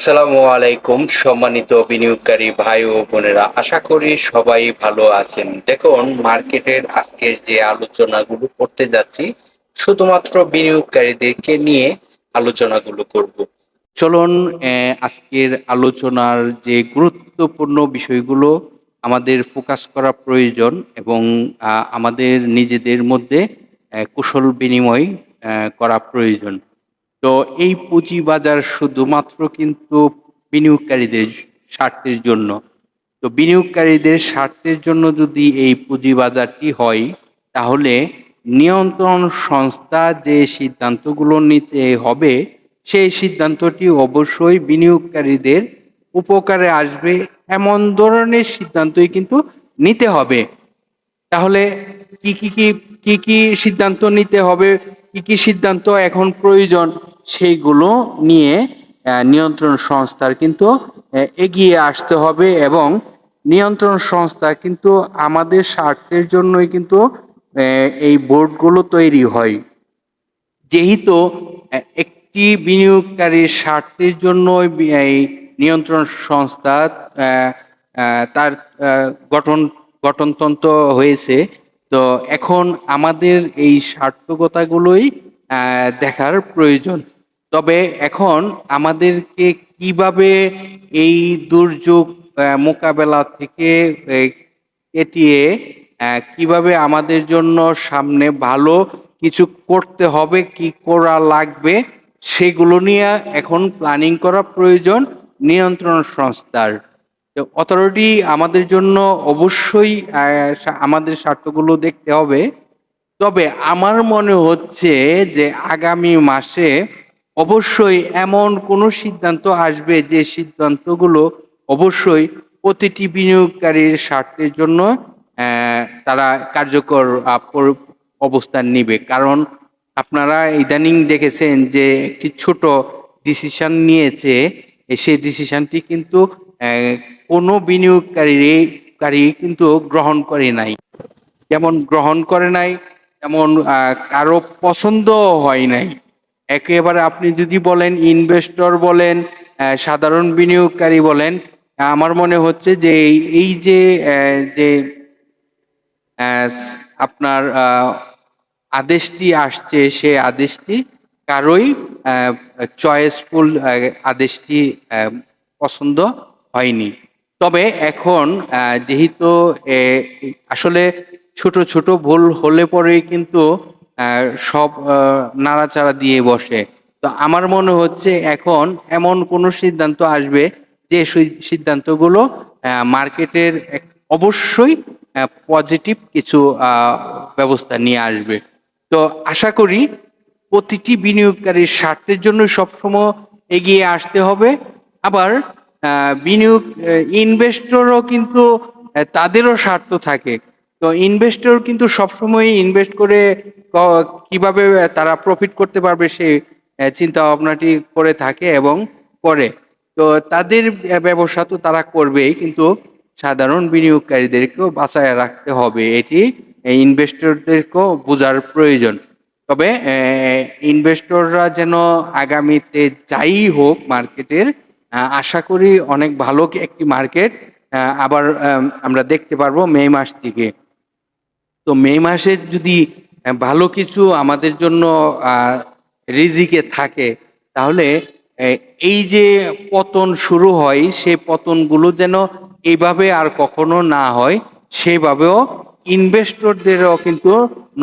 আসসালামু আলাইকুম, সম্মানিত বিনিয়োগকারী ভাই ও বোনেরা। আশা করি সবাই ভালো আছেন। দেখুন, মার্কেটের আজকের যে আলোচনাগুলো করতে যাচ্ছি, শুধুমাত্র বিনিয়োগকারীদেরকে নিয়ে আলোচনাগুলো করব। চলুন আজকের আলোচনার যে গুরুত্বপূর্ণ বিষয়গুলো আমাদের ফোকাস করা প্রয়োজন এবং আমাদের নিজেদের মধ্যে কুশল বিনিময় করা প্রয়োজন। তো এই পুঁজি বাজার শুধুমাত্র কিন্তু বিনিয়োগকারীদের স্বার্থের জন্য। তো বিনিয়োগকারীদের স্বার্থের জন্য যদি এই পুঁজি বাজারটি হয়, তাহলে নিয়ন্ত্রণ সংস্থা যে সিদ্ধান্তগুলো নিতে হবে, সেই সিদ্ধান্তটি অবশ্যই বিনিয়োগকারীদের উপকারে আসবে। এমন ধরনের সিদ্ধান্তই কিন্তু নিতে হবে। তাহলে কি কি কি কি কি সিদ্ধান্ত নিতে হবে? কি কি সিদ্ধান্ত এখন প্রয়োজন? সেইগুলো নিয়ে নিয়ন্ত্রণ সংস্থার কিন্তু এগিয়ে আসতে হবে এবং নিয়ন্ত্রণ সংস্থা কিন্তু আমাদের স্বার্থের জন্যই কিন্তু এই বোর্ডগুলো তৈরি হয়। যেহেতু একটি বিনিয়োগকারীর স্বার্থের জন্য এই নিয়ন্ত্রণ সংস্থা তার গঠন গঠনতন্ত্র হয়েছে তো এখন আমাদের এই সার্থকতাগুলোই আহ, দেখার প্রয়োজন। তবে এখন আমাদেরকে কীভাবে এই দুর্যোগ মোকাবেলা থেকে এটিয়ে কীভাবে আমাদের জন্য সামনে ভালো কিছু করতে হবে, কি করা লাগবে, সেগুলো নিয়ে এখন প্ল্যানিং করা প্রয়োজন নিয়ন্ত্রণ সংস্থার। অথরিটি আমাদের জন্য অবশ্যই আমাদের স্বার্থগুলো দেখতে হবে। তবে আমার মনে হচ্ছে যে আগামী মাসে অবশ্যই এমন কোনো সিদ্ধান্ত আসবে যে সিদ্ধান্তগুলো অবশ্যই প্রতিটি বিনিয়োগকারীর স্বার্থের জন্য তারা কার্যকর অবস্থান নিবে। কারণ আপনারা ইদানিং দেখেছেন যে একটি ছোট ডিসিশন নিয়েছে সেই ডিসিশনটি কিন্তু কোনো বিনিয়োগকারী কারী কিন্তু গ্রহণ করে নাই। যেমন গ্রহণ করে নাই তেমন কারও পছন্দ হয় নাই। একেবারে আপনি যদি বলেন ইনভেস্টর বলেন সাধারণ বিনিয়োগকারী বলেন আমার মনে হচ্ছে যে এই- যে যে আপনার আদেশটি আসছে, সে আদেশটি কারোই চয়েসফুল আদেশটি পছন্দ হয়নি। তবে এখন যেহেতু আসলে ছোট ছোট ভুল হলে পরে কিন্তু সব নাড়াচাড়া দিয়ে বসে। তো আমার মনে হচ্ছে এখন এমন কোনো সিদ্ধান্ত আসবে যে সিদ্ধান্তগুলো মার্কেটের অবশ্যই পজিটিভ কিছু ব্যবস্থা নিয়ে আসবে। তো আশা করি প্রতিটি বিনিয়োগকারীর স্বার্থের জন্য সবসময় এগিয়ে আসতে হবে। আবার বিনিয়োগ ইনভেস্টরও কিন্তু তাদেরও স্বার্থ থাকে। তো ইনভেস্টর কিন্তু সবসময় ইনভেস্ট করে কীভাবে তারা প্রফিট করতে পারবে সে আহ, চিন্তা ভাবনাটি করে থাকে এবং করে। তো তাদের ব্যবসা তো তারা করবেই কিন্তু সাধারণ বিনিয়োগকারীদেরকেও বাঁচায় রাখতে হবে। এটি ইনভেস্টরদেরকেও বোঝার প্রয়োজন। তবে ইনভেস্টররা যেন আগামীতে যাই হোক মার্কেটের আশা করি অনেক ভালো একটি মার্কেট আবার আমরা দেখতে পারব মে মাস থেকে। তো মে মাসে যদি ভালো কিছু আমাদের জন্য রিজিকে থাকে, তাহলে এই যে পতন শুরু হয় সেই পতনগুলো যেন এইভাবে আর কখনো না হয়, সেভাবেও ইনভেস্টরদেরও কিন্তু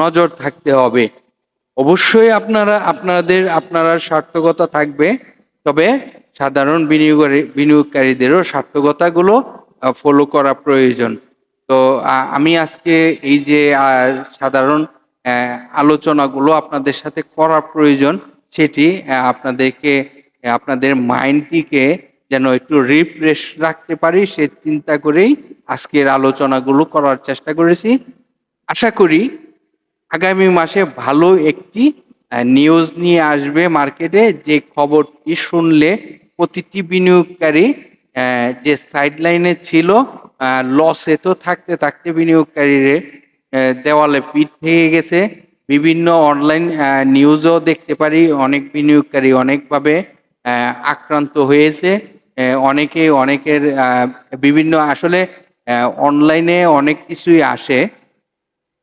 নজর থাকতে হবে। অবশ্যই আপনারা, আপনাদের, আপনারা সার্থকতা থাকবে, তবে সাধারণ বিনিয়োগকারী বিনিয়োগকারীদেরও সার্থকতাগুলো ফলো করা প্রয়োজন। তো আমি আজকে এই যে সাধারণ আলোচনাগুলো আপনাদের সাথে করা প্রয়োজন সেটি আপনাদেরকে আপনাদের মাইন্ডটিকে যেন একটু রিফ্রেশ রাখতে পারি সে চিন্তা করেই আজকের আলোচনাগুলো করার চেষ্টা করেছি। আশা করি আগামী মাসে ভালো একটি নিউজ নিয়ে আসবে মার্কেটে। যে খবরটি শুনলে প্রতিটি বিনিয়োগকারী যে সাইডলাইনে ছিল লসে তো থাকতে থাকতে বিনিয়োগকারীর দেওয়ালে পিঠ থেকে গেছে। বিভিন্ন অনলাইন নিউজও দেখতে পারি, অনেক বিনিয়োগকারী অনেকভাবে আক্রান্ত হয়েছে। অনেকে, অনেকের বিভিন্ন আসলে অনলাইনে অনেক কিছুই আসে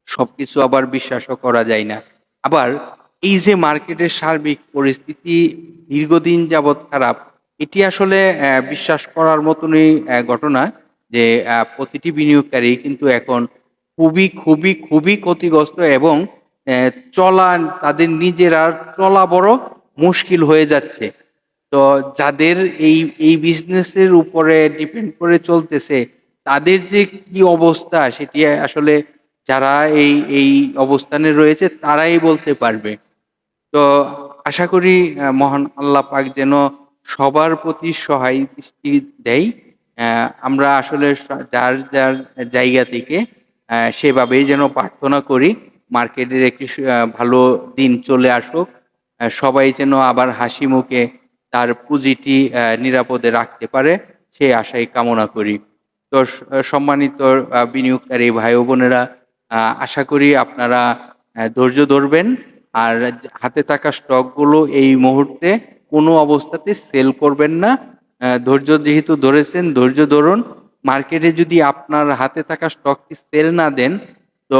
সব কিছু আবার বিশ্বাসও করা যায় না। আবার এই যে মার্কেটের সার্বিক পরিস্থিতি দীর্ঘদিন যাবৎ খারাপ এটি আসলে বিশ্বাস করার মতনই ঘটনা যে প্রতিটি বিনিয়োগকারী কিন্তু এখন খুবই খুবই খুবই ক্ষতিগ্রস্ত এবং চলা তাদের নিজেরা চলা বড় মুশকিল হয়ে যাচ্ছে। তো যাদের এই এই বিজনেসের উপরে ডিপেন্ড করে চলতেছে, তাদের যে কি অবস্থা সেটি আসলে যারা এই এই অবস্থানে রয়েছে তারাই বলতে পারবে। তো আশা করি মহান আল্লাহ পাক যেন সবার প্রতি সহায় দৃষ্টি দেয় আমরা আসলে যার যার জায়গা থেকে সেভাবেই যেন প্রার্থনা করি। মার্কেটের একটি ভালো দিন চলে আসুক। সবাই যেন আবার হাসি মুখে তার পুঁজিটি নিরাপদে রাখতে পারে, সেই আশাই কামনা করি। তো সম্মানিত বিনিয়োগকারী ভাই বোনেরা আশা করি আপনারা ধৈর্য ধরবেন। আর হাতে থাকা স্টকগুলো এই মুহূর্তে কোনো অবস্থাতে সেল করবেন না। ধৈর্য যেহেতু ধরেছেন, ধৈর্য ধরুন মার্কেটে যদি আপনার হাতে থাকা স্টকটি সেল না দেন, তো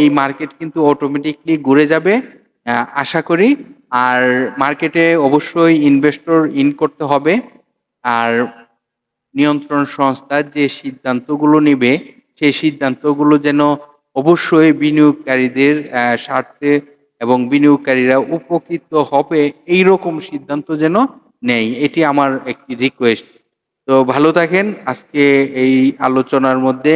এই মার্কেট কিন্তু অটোমেটিকলি ঘুরে যাবে আশা করি। আর মার্কেটে অবশ্যই ইনভেস্টর ইন করতে হবে। আর নিয়ন্ত্রণ সংস্থা যে সিদ্ধান্তগুলো নেবে, সেই সিদ্ধান্তগুলো যেন অবশ্যই বিনিয়োগকারীদের স্বার্থে এবং বিনিয়োগকারীরা উপকৃত হবে এই রকম সিদ্ধান্ত যেন নেই। এটি আমার একটি রিকোয়েস্ট তো ভালো থাকেন। আজকে এই আলোচনার মধ্যে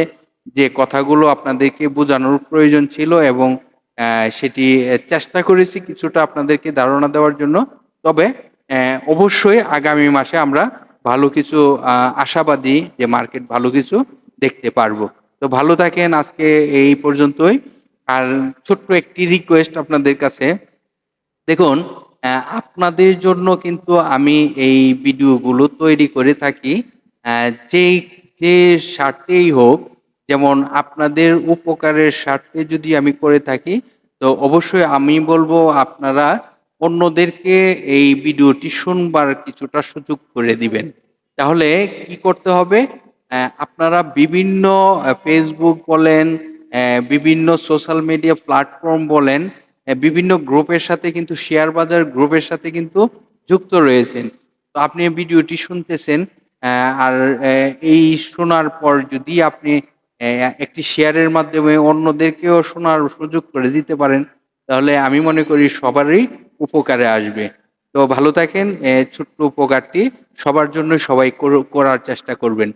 যে কথাগুলো আপনাদেরকে বোঝানোর প্রয়োজন ছিল এবং সেটি চেষ্টা করেছি কিছুটা আপনাদেরকে ধারণা দেওয়ার জন্য। তবে অবশ্যই আগামী মাসে আমরা ভালো কিছু আশাবাদী যে মার্কেট ভালো কিছু দেখতে পারব। তো ভালো থাকেন। আজকে এই পর্যন্তই। আর ছোট্ট একটি রিকোয়েস্ট আপনাদের কাছে। দেখুন আপনাদের জন্য কিন্তু আমি এই ভিডিওগুলো তৈরি করে থাকি। যেই যে স্বার্থেই হোক, যেমন আপনাদের উপকারের স্বার্থে যদি আমি করে থাকি, তো অবশ্যই আমি বলব আপনারা অন্যদেরকে এই ভিডিওটি শুনবার কিছুটা সুযোগ করে দিবেন। তাহলে কি করতে হবে? আপনারা বিভিন্ন ফেসবুক বলেন বিভিন্ন সোশ্যাল মিডিয়া প্ল্যাটফর্ম বলেন বিভিন্ন গ্রুপের সাথে কিন্তু শেয়ার বাজার গ্রুপের সাথে কিন্তু যুক্ত রয়েছেন। তো আপনি ভিডিওটি শুনতেছেন আর এই শোনার পর যদি আপনি একটি শেয়ারের মাধ্যমে অন্যদেরকেও শোনার সুযোগ করে দিতে পারেন, তাহলে আমি মনে করি সবারই উপকারে আসবে। তো ভালো থাকেন ছোট্ট উপকারটি সবার জন্য সবাই করার চেষ্টা করবেন।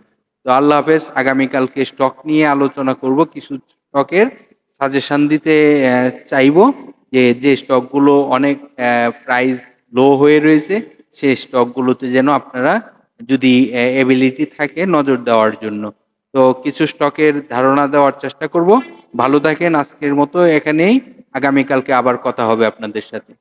তো আল্লাহ হাফেজ, আগামীকালকে স্টক নিয়ে আলোচনা করব, কিছু স্টকের সাজেশন দিতে চাইব যে যে স্টকগুলো অনেক প্রাইস লো হয়ে রয়েছে সেই স্টকগুলোতে যেন আপনারা যদি এবিলিটি থাকে নজর দেওয়ার জন্য। তো কিছু স্টকের ধারণা দেওয়ার চেষ্টা করব। ভালো থাকেন, আজকের মতো এখানেই। আগামীকালকে আবার কথা হবে আপনাদের সাথে।